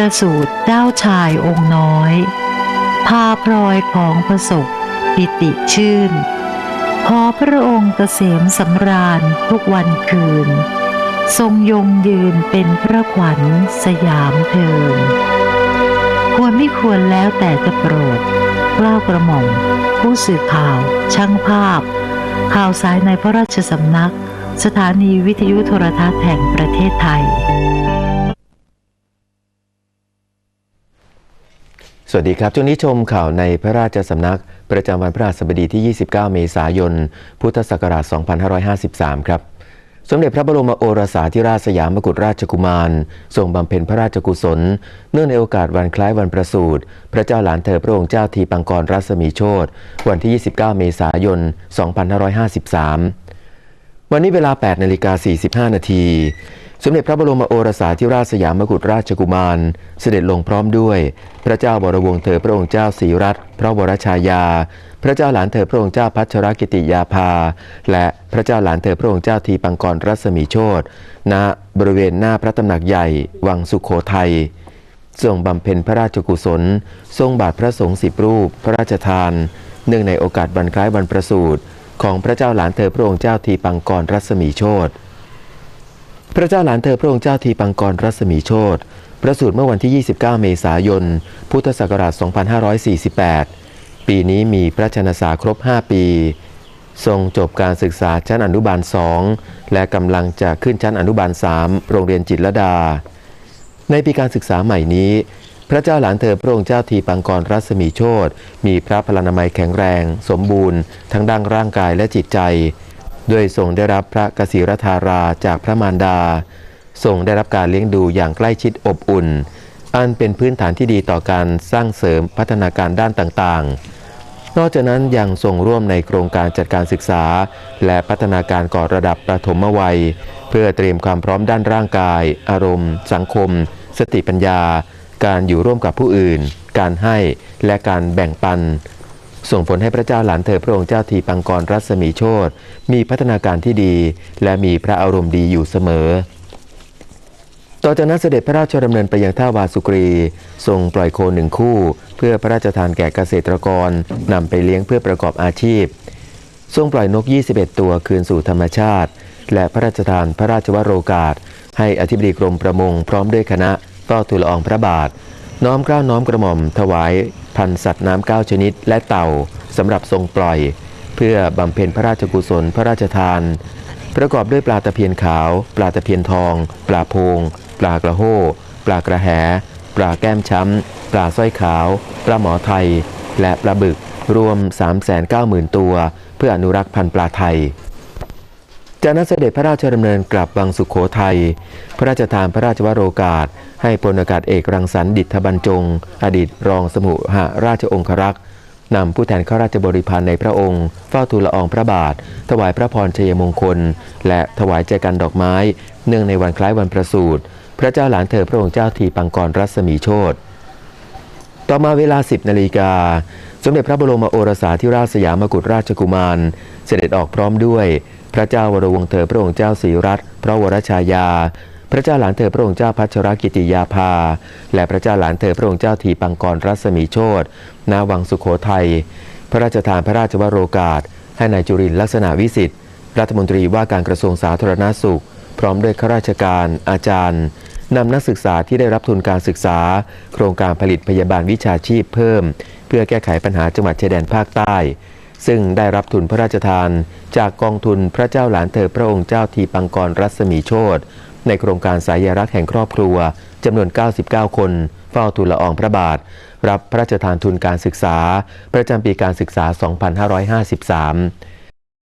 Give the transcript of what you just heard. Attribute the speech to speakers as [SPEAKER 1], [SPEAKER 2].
[SPEAKER 1] ประสูติเจ้าชายองค์น้อย พาพลอยของประสบปิติชื่น ขอพระองค์เกษมสำราญทุกวันคืน ทรงยงยืนเป็นพระขวัญสยามเทินควรไม่ควรแล้วแต่จะโปรดเกล้าวกระหม่อม ผู้สื่อข่าว ช่างภาพ ข่าวสายในพระราชสำนัก สถานีวิทยุโทรทัศน์แห่งประเทศไทย
[SPEAKER 2] สวัสดีครับ ช่วงนี้ชมข่าวในพระราชสำนัก ประจำวันพระราชบดีที่ 29 เมษายน พุทธศักราช 2553 ครับ สมเด็จพระบรมโอรสาธิราชสยามกุฎราชกุมาร ทรงบำเพ็ญพระราชกุศล เนื่องในโอกาสวันคล้ายวันประสูติพระเจ้าหลานเธอพระองค์เจ้าทีปังกรรัศมีโชตวันที่ 29 เมษายน 2553 วันนี้เวลา 8 นาฬิกา 45 นาที สมเด็จพระบรมโอรสาธิราชสยามกุฎราชกุมาร เสด็จลงพร้อมด้วย พระเจ้าบรวงศ์เธอพระองค์เจ้าศรีรัตน์พระวรชายา พระเจ้าหลานเธอพระองค์เจ้าพัชรกิติยาภา และพระเจ้าหลานเธอพระองค์เจ้าทีปังกรรัศมีโชตณบริเวณหน้าพระตำหนักใหญ่วังสุขโขทัยทรงบำเพ็ญพระราชกุศล ทรงบาทพระสงฆ์สิบรูป พระราชทาน เนื่องในโอกาสวันคล้ายวันประสูติของพระเจ้าหลานเธอพระองค์เจ้าทีปังกรรัศมีโชต พระเจ้าหลานเธอพระองค์เจ้าทีปังกรรัศมีโชตประสูติเมื่อวันที่ 29 เมษายน พุทธศักราช 2548 ปีนี้มีพระชนษาครบ 5 ปี ทรงจบการศึกษาชั้นอนุบาล 2 และกำลังจะขึ้นชั้นอนุบาล 3 โรงเรียนจิตรดา ในปีการศึกษาใหม่นี้ พระเจ้าหลานเธอพระองค์เจ้าทีปังกรรัศมีโชตมีพระพลานามัยแข็งแรง สมบูรณ์ ทั้งด้านร่างกายและจิตใจ ด้วยทรงได้รับพระกสิรธาราจากพระมารดา ทรงได้รับการเลี้ยงดูอย่างใกล้ชิดอบอุ่น อันเป็นพื้นฐานที่ดีต่อการสร้างเสริมพัฒนาการด้านต่างๆ นอกจากนั้นยังทรงร่วมในโครงการจัดการศึกษา และพัฒนาการก่อระดับประถมวัย เพื่อเตรียมความพร้อมด้านร่างกาย อารมณ์ สังคม สติปัญญา การอยู่ร่วมกับผู้อื่น การให้และการแบ่งปัน ส่งผลให้พระเจ้าหลานเธอพระองค์เจ้าทีปังกรรัศมีโชตมีพัฒนาการที่ดี และมีพระอารมณ์ดีอยู่เสมอ ต่อจากนั้นเสด็จพระราชดำเนินไปยังท่าวาสุกรีทรงปล่อยโคหนึ่งคู่ เพื่อพระราชทานแก่เกษตรกรนำไปเลี้ยงเพื่อประกอบอาชีพ ทรงปล่อยนก 21 ตัวคืนสู่ธรรมชาติ และพระราชทานพระราชวโรกาส ให้อธิบดีกรมประมงพร้อมด้วยคณะเฝ้าทูลอองพระบาท น้อมเกล้าน้อมกระหม่อม ถวายพันสัตว์น้ำเก้าชนิด และเต่าสำหรับทรงปล่อย เพื่อบำเพ็ญพระราชกุศลพระราชทาน ประกอบด้วยปลาตะเพียนขาว ปลาตะเพียนทอง ปลาโพง ปลากระโห้ปลากระแห ปลาแก้มช้ำ ปลาสร้อยขาว ปลาหมอไทย และปลาบึกรวม 390,000 ตัว เพื่ออนุรักษ์พันธุ์ปลาไทย จากนั้นเสด็จพระราชดำเนินกลับวังสุขโขทัย พระราชทานพระราชวโรกาส ให้พลอากาศเอกรังสรรค์ดิษฐบรรจง อดีตรองสมุหราชองครักษ์นำผู้แทนข้าราชบริพารในพระองค์ เฝ้าทูลละอองพระบาท ถวายพระพรชัยมงคล และถวายแจกันดอกไม้ เนื่องในวันคล้ายวันประสูติพระเจ้าหลานเธอพระองค์เจ้าทีปังกรรัศมีโชตต่อมาเวลา 10นาฬิกา สมเด็จพระบรมโอรสาธิราชสยามกุฎราชกุมาร เสด็จออกพร้อมด้วย พระเจ้าวรวงเธอพระองค์เจ้าศรีรัตน์พระวรชายา พระเจ้าหลานเธอพระองค์เจ้าพัชรกิติยาภา และพระเจ้าหลานเธอพระองค์เจ้าทีปังกรรัศมีโชตณวังสุโขทัย พระราชทานพระราชวโรกาส ให้นายจุรินทร์ลักษณะวิสิทธิ์รัฐมนตรีว่าการกระทรวงสาธารณาสุข พร้อมด้วยข้าราชการ อาจารย์นำนักศึกษาที่ได้รับทุนการศึกษา โครงการผลิตพยาบาลวิชาชีพเพิ่ม เพื่อแก้ไขปัญหาจังหวัดชายแดนภาคใต้ ซึ่งได้รับทุนพระราชทาน จากกองทุนพระเจ้าหลานเธอพระองค์เจ้าทีปังกรรัศมีโชตในโครงการสายรักแห่งครอบครัวจำนวน 99 คน เฝ้าทูลละอองพระบาท รับพระราชทานทุนการศึกษา ประจำปีการศึกษา 2553